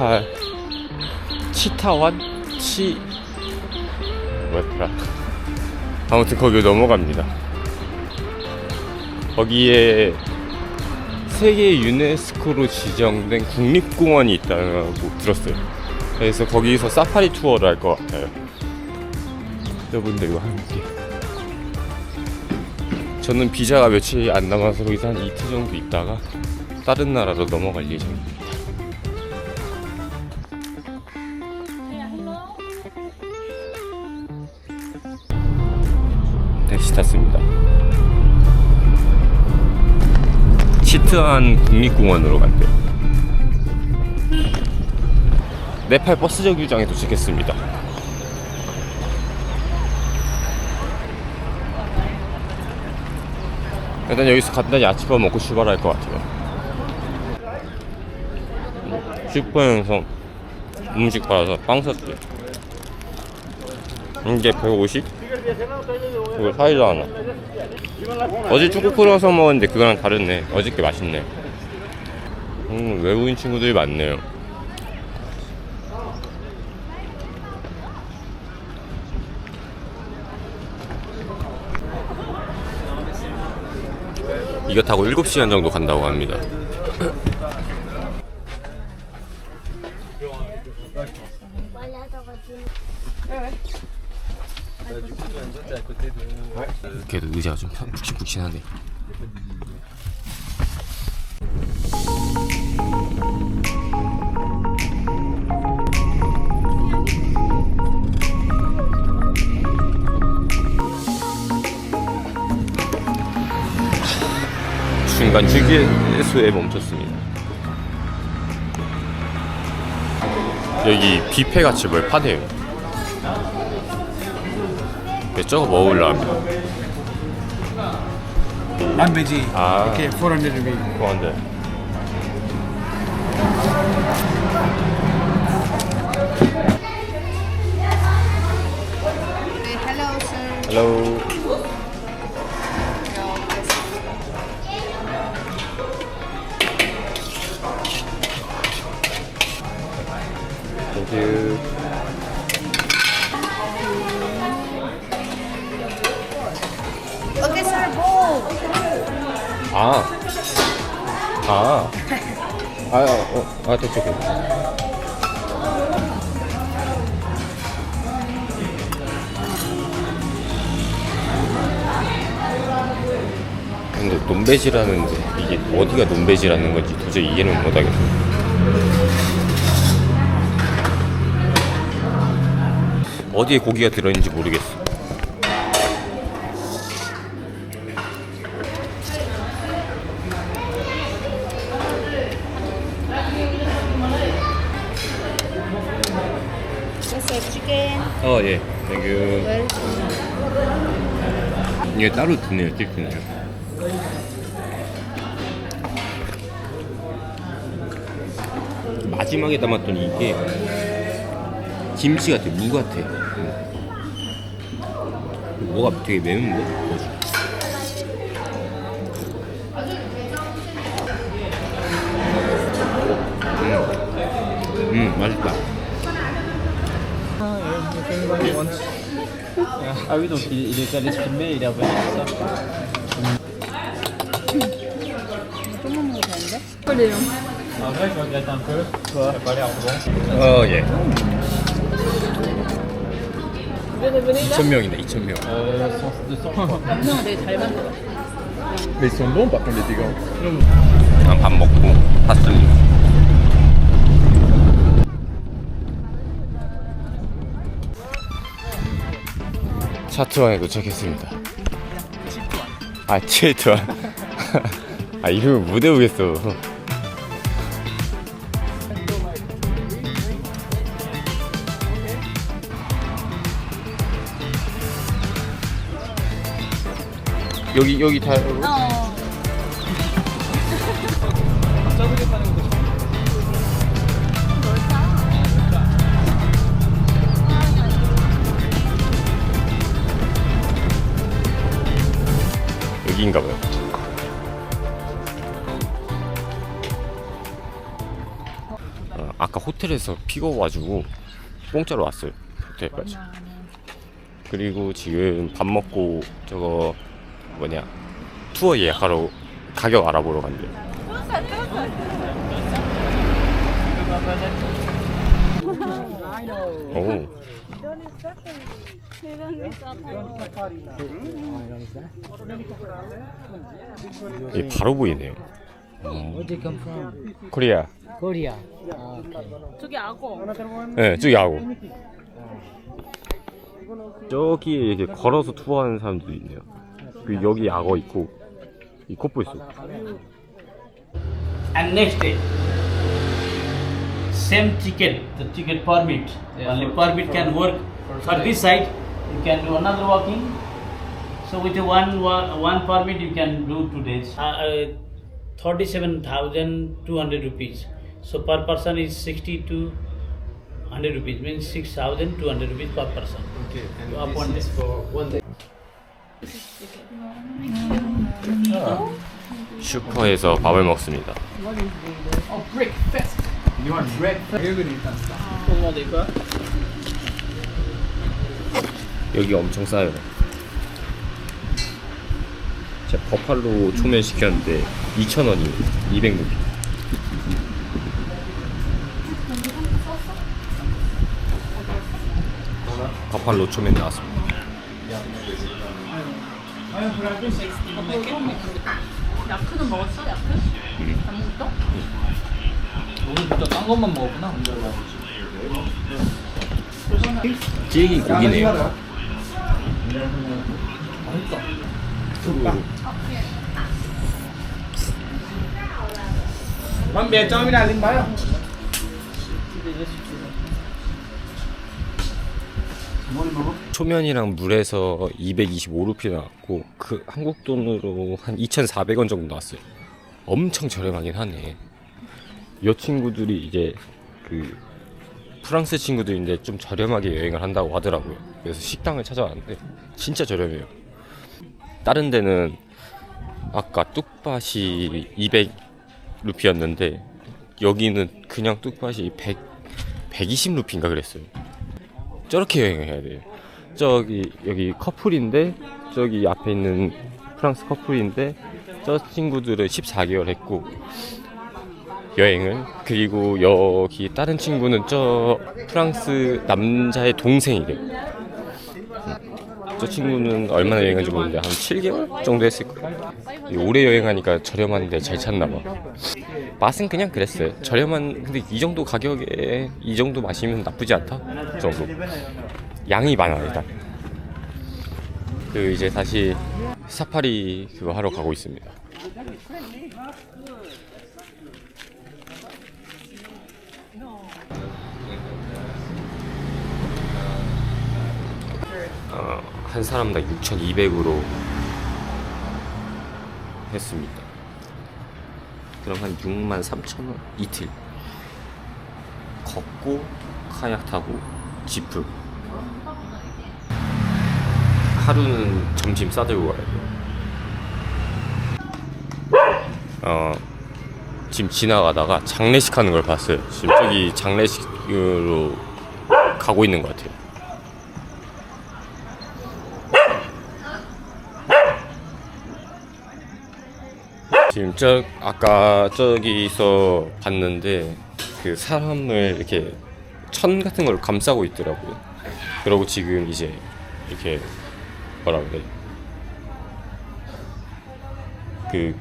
오늘 네팔 치타완 치. 뭐였더라? 아무튼 거기 넘어갑니다. 거기에 세계 유네스코로 지정된 국립공원이 있다고 들었어요. 그래서 거기서 사파리 투어를 할 것 같아요. 여러분들과 함께. 저는 비자가 며칠 안 남아서 거기서 한 이틀 정도 있다가 다른 나라로 넘어갈 예정입니다 시트안 국립공원으로 간대요. 네팔 버스 정류장에 도착했습니다. 일단 여기서 간단히 아침밥 먹고 출발할 것 같아요. 슈퍼에서 음식 받아서 빵 샀어요. 이게 150? 그거 사이다 하나. 어제 초코 풀어서 먹었는데 그거랑 다르네. 어저께 맛있네. 음, 외국인 친구들이 많네요. 이거 타고 7시간 정도 간다고 합니다. 그래도 의자가 좀 푹신푹신하네. 중간 휴게소에 멈췄습니다. 여기 뷔페 같이 뭘 파네요. 네, 저거 먹으려 합니다. I'm veggie. 아. Okay, 400 rupees. 좋아한데. Hello, sir. You. Okay, 아, 됐죠, 됐죠. 근데 논베지라는데 이게 어디가 논베지라는 건지 도저히 이해는 못하겠어요. 어디에 고기가 들어있는지 모르겠어. 어, 예. 땡큐. 이게 따로 드네요, 찔트네요. 마지막에 담았던 이게 김치 같아, 무 같아. 음. 뭐가 되게 매운데? 뭐지? 음, 음 맛있다. Ah oui, donc il, il est allé se filmer, il est revenu avec ça. En vrai, je regrette un peu. Ça a pas l'air bon. 어, 예. 2,000명이네, 2,000명. Euh, 100, 200 je crois. 형 되게 잘 만들어. Mais ils sont bons par contre les dégâts. 아, 밥 먹고 탔습니다. 차트완에 도착했습니다. 아, 치트완. 아, 이름을 못 외우겠어. 여기 여기 다 어. 여기인가 봐요. 어, 아까 호텔에서 픽업 와가지고 공짜로 왔어요. 호텔까지 그리고 지금 밥 먹고 저거 뭐냐 투어 예약하러 가격 알아보러 간대요 오 이게 바로 보이네요 Where they come from? 코리아 Korea. Ah, okay. 저기 악어. 네, 저기 야구. 저기 이렇게 걸어서 투어하는 사람들도 있네요. 그 여기 약어 있고 이 코프 있어. and next day same ticket the ticket permit only permit can work for this side you can do another walking so with the one wa- one permit you can do two days uh, uh, 37200 rupees so per person is 60 to 100 rupees means 6200 rupees per person okay and up one day for one day 슈퍼에서 밥을 먹습니다. 여기 엄청 싸요. 제가 버팔로 초면 시켰는데 2,000원이에요. 200루피. 버팔로 초면 나왔습니다. 야크는 먹었어? 야크? 안 먹었어? 오늘부터 딴 것만 먹었구나. 찌개 고기네요. Cho mới ra lên bái không? 초면이랑 물에서 225루피 나왔고 그 한국 돈으로 한 2,400원 정도 나왔어요. 엄청 저렴하긴 하네. 여 친구들이 이제 그 프랑스 친구들인데 좀 저렴하게 여행을 한다고 하더라고요. 그래서 식당을 찾아왔는데 진짜 저렴해요. 다른 데는 아까 뚝밭이 200 루피였는데 여기는 그냥 뚝밭이 100, 120 루피인가 그랬어요. 저렇게 여행을 해야 돼요. 저기 여기 커플인데 저기 앞에 있는 프랑스 커플인데 저 친구들은 14개월 했고 여행을 그리고 여기 다른 친구는 저 프랑스 남자의 동생이래. 저 친구는 얼마나 여행한지 모르는데 한 7개월 정도 했을 거예요. 오래 여행하니까 저렴한데 잘 찾나 봐. 맛은 그냥 그랬어요. 저렴한 근데 이 정도 가격에 이 정도 마시면 나쁘지 않다 정도. 양이 많아 일단. 그 이제 다시 사파리 그거 하러 가고 있습니다. 어, 한 사람당 6,200으로 했습니다. 그럼 한 6만 3천 원 이틀 걷고 카약 타고 지프 하루는 점심 싸들고 가야 돼요. 어 지금 지나가다가 장례식 하는 걸 봤어요. 지금 저기 장례식으로 가고 있는 것 같아요. 지금 저 아까 저기서 봤는데 그 사람을 이렇게 천 같은 걸 감싸고 있더라고요. 그러고 지금 이제 이렇게 뭐라 그래 그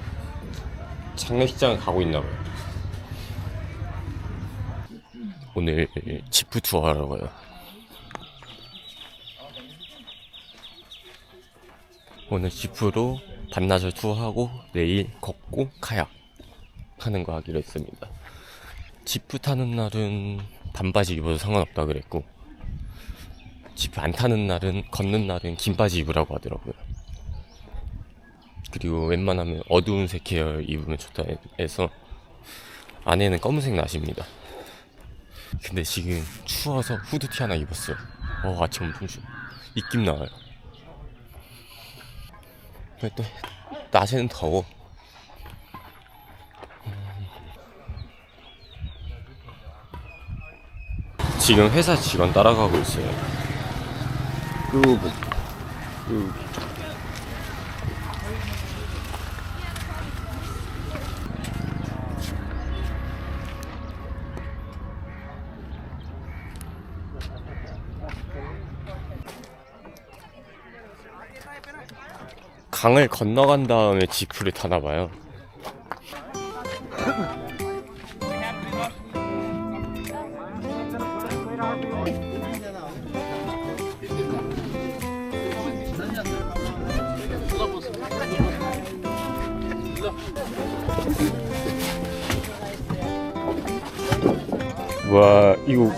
장례식장을 가고 있나 봐요. 오늘 지프 투어 하러 가요. 오늘 지프로 반나절 투어하고 내일 걷고 카약 하는 거 하기로 했습니다. 지프 타는 날은 반바지 입어도 상관없다 그랬고 지프 안 타는 날은 걷는 날은 긴 바지 입으라고 하더라고요. 그리고 웬만하면 어두운 색 계열 입으면 좋다 해서 안에는 검은색 나십니다. 근데 지금 추워서 후드티 하나 입었어요. 어 아침 엄청 추워. 입김 나와요. 또 낮에는 더워. 지금 회사 직원 따라가고 있어요. 끄고 끄고. 강을 건너간 다음에 지프를 타나 봐요. 와 이거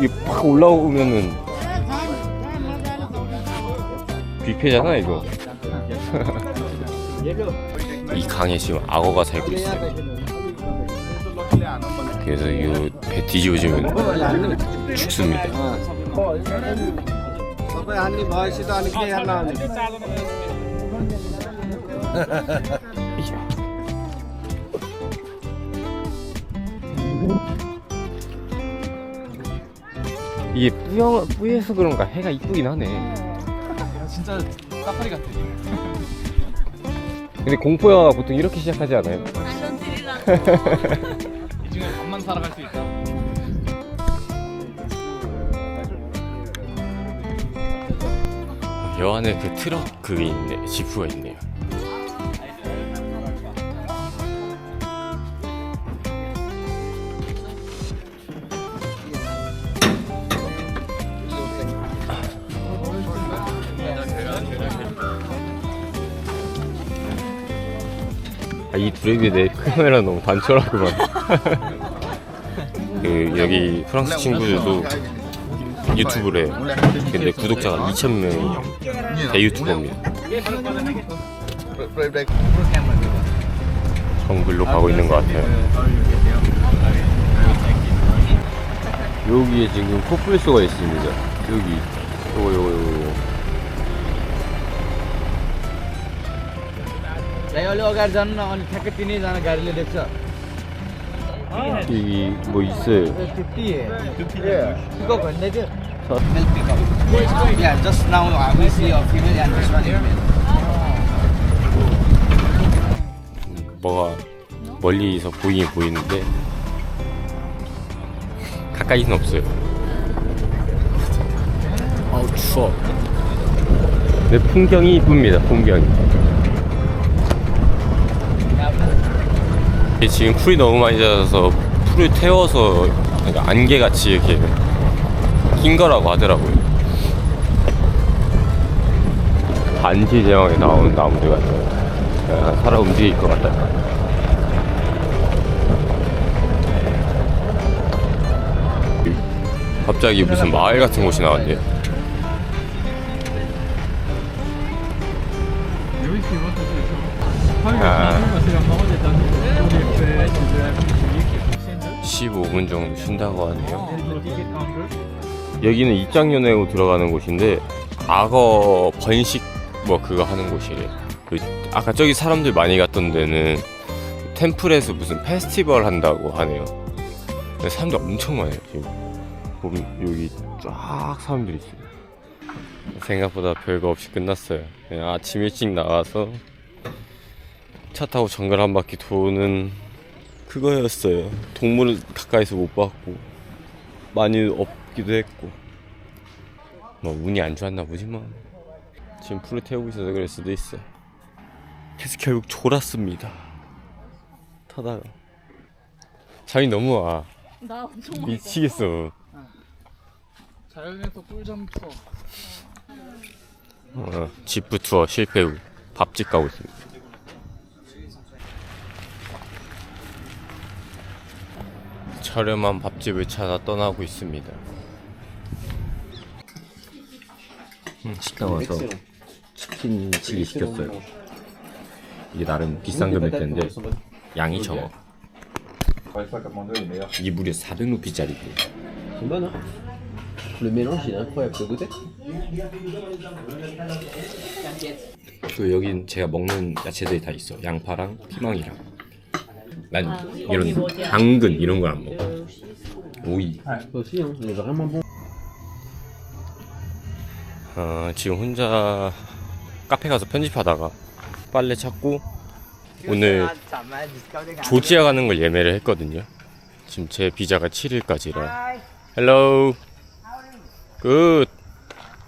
이게 팍 올라오면은 뷔페잖아 이거. 이 강에 지금 악어가 살고 있어요. 그래서 이 배 뒤집어지면 죽습니다. 이게 뿌여, 뿌여서 그런가 해가 이쁘긴 하네. 진짜 사파리 같아. 근데 공포 영화가 보통 이렇게 시작하지 않아요? 완전 스릴러. 이 중에 밤만 살아갈 수 있다. 여 안에 그 트럭 그게 있네 지프가 있네 이 둘에 내 카메라 너무 단촐하구만. 그 여기 프랑스 친구들도 유튜브를 해요. 근데 구독자가 2,000명이 대유튜버입니다. 정글로 가고 있는 것 같아요. 여기에 지금 코뿔소가 있습니다. 여기 요거 요거 요거 अलि अगाडि जानु न अनि ठ्याक्कै तिनैजना गाडीले देख्छ 여기 뭐 있어요. पिकअप भन्दै थियो Yeah, just now we see a female and this one is male. 뭐가 멀리서 보이긴 보이는데 가까이는 없어요. 아우 추워. 네 풍경이 이쁩니다. 풍경이. 지금 풀이 너무 많이 젖어서 풀을 태워서 그러니까 안개같이 이렇게 낀 거라고 하더라고요. 반지 제왕에 나오는 나무들 같아요. 살아 움직일 것 같다. 갑자기 무슨 마을 같은 곳이 나왔네요. 아. 15분 정도 쉰다고 하네요. 여기는 입장료 내고 들어가는 곳인데 악어 번식 뭐 그거 하는 곳이래요. 그 아까 저기 사람들 많이 갔던 데는 템플에서 무슨 페스티벌 한다고 하네요. 사람들 엄청 많아요 지금. 보면 여기 쫙 사람들이 있어요. 생각보다 별거 없이 끝났어요. 아침 일찍 나와서 차 타고 정글 한 바퀴 도는 그거였어요. 동물을 가까이서 못 봤고 많이 없기도 했고 뭐 운이 안 좋았나 보지 뭐. 지금 풀을 태우고 있어서 그럴 수도 있어. 그래서 결국 졸았습니다. 타다가 잠이 너무 와. 나 엄청 많이 미치겠어. 자연에서 꿀잠 투어. 어, 지프 투어 실패 후 밥집 가고 있습니다. 저렴한 밥집을 찾아 떠나고 있습니다. 음, 식당 와서 치킨 칠리 시켰어요. 이게 나름 비싼 금액대인데 양이 적어. 이게 무려 400 루피짜리고. Le mélange il est incroyable, tu veux goûter 또 여긴 제가 먹는 야채들이 다 있어. 양파랑 피망이랑. 난 아, 이런? 당근 이런 걸안 먹어. 오이. 어, 지금 혼자 카페 가서 편집하다가 빨래 찾고 오늘 조지아 가는 걸 예매를 했거든요. 지금 제 비자가 7일까지라. 헬로. 굿.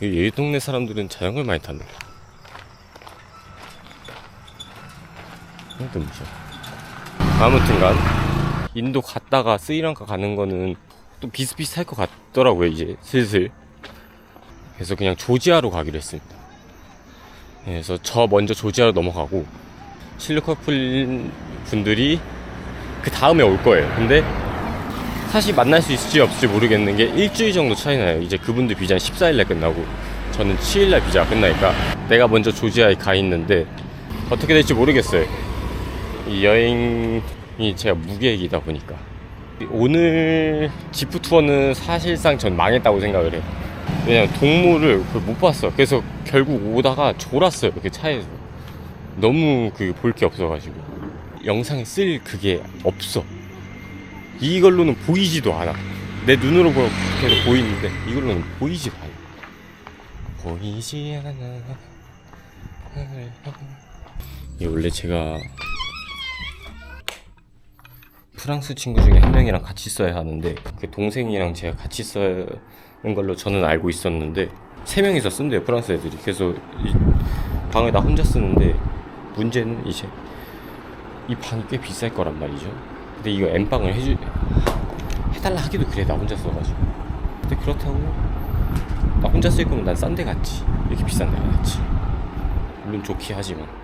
이 동네 사람들은 자전거를 많이 타네. 이것도 무시야. 아무튼간 인도 갔다가 스리랑카 가는 거는 또 비슷비슷할 것 같더라고요. 이제 슬슬. 그래서 그냥 조지아로 가기로 했습니다. 네, 그래서 저 먼저 조지아로 넘어가고 실력 커플 분들이 그 다음에 올 거예요. 근데 사실 만날 수 있을지 없을지 모르겠는 게 일주일 정도 차이 나요. 이제 그분들 비자는 14일날 끝나고 저는 7일날 비자가 끝나니까 내가 먼저 조지아에 가 있는데 어떻게 될지 모르겠어요. 이 여행이 제가 무계획이다 보니까 오늘 지프 투어는 사실상 전 망했다고 생각을 해요. 왜냐면 동물을 못 봤어. 그래서 결국 오다가 졸았어요. 그 차에서. 너무 그 볼 게 없어가지고. 영상에 쓸 그게 없어. 이걸로는 보이지도 않아. 내 눈으로 보- 계속 보이는데 이걸로는 보이지도 않아. 보이지 않아. 이 원래 제가 프랑스 친구 중에 한 명이랑 같이 써야 하는데 그 동생이랑 제가 같이 쓰는 걸로 저는 알고 있었는데 세 명이서 쓴대요 프랑스 애들이. 그래서 이 방을 나 혼자 쓰는데 문제는 이제 이 방이 꽤 비쌀 거란 말이죠. 근데 이거 엠방을 해주 해달라 하기도 그래 나 혼자 써가지고. 근데 그렇다고 나 혼자 쓸 거면 난 싼 데 갔지. 이렇게 비싼 데안 갔지. 물론 좋긴 하지만. 하,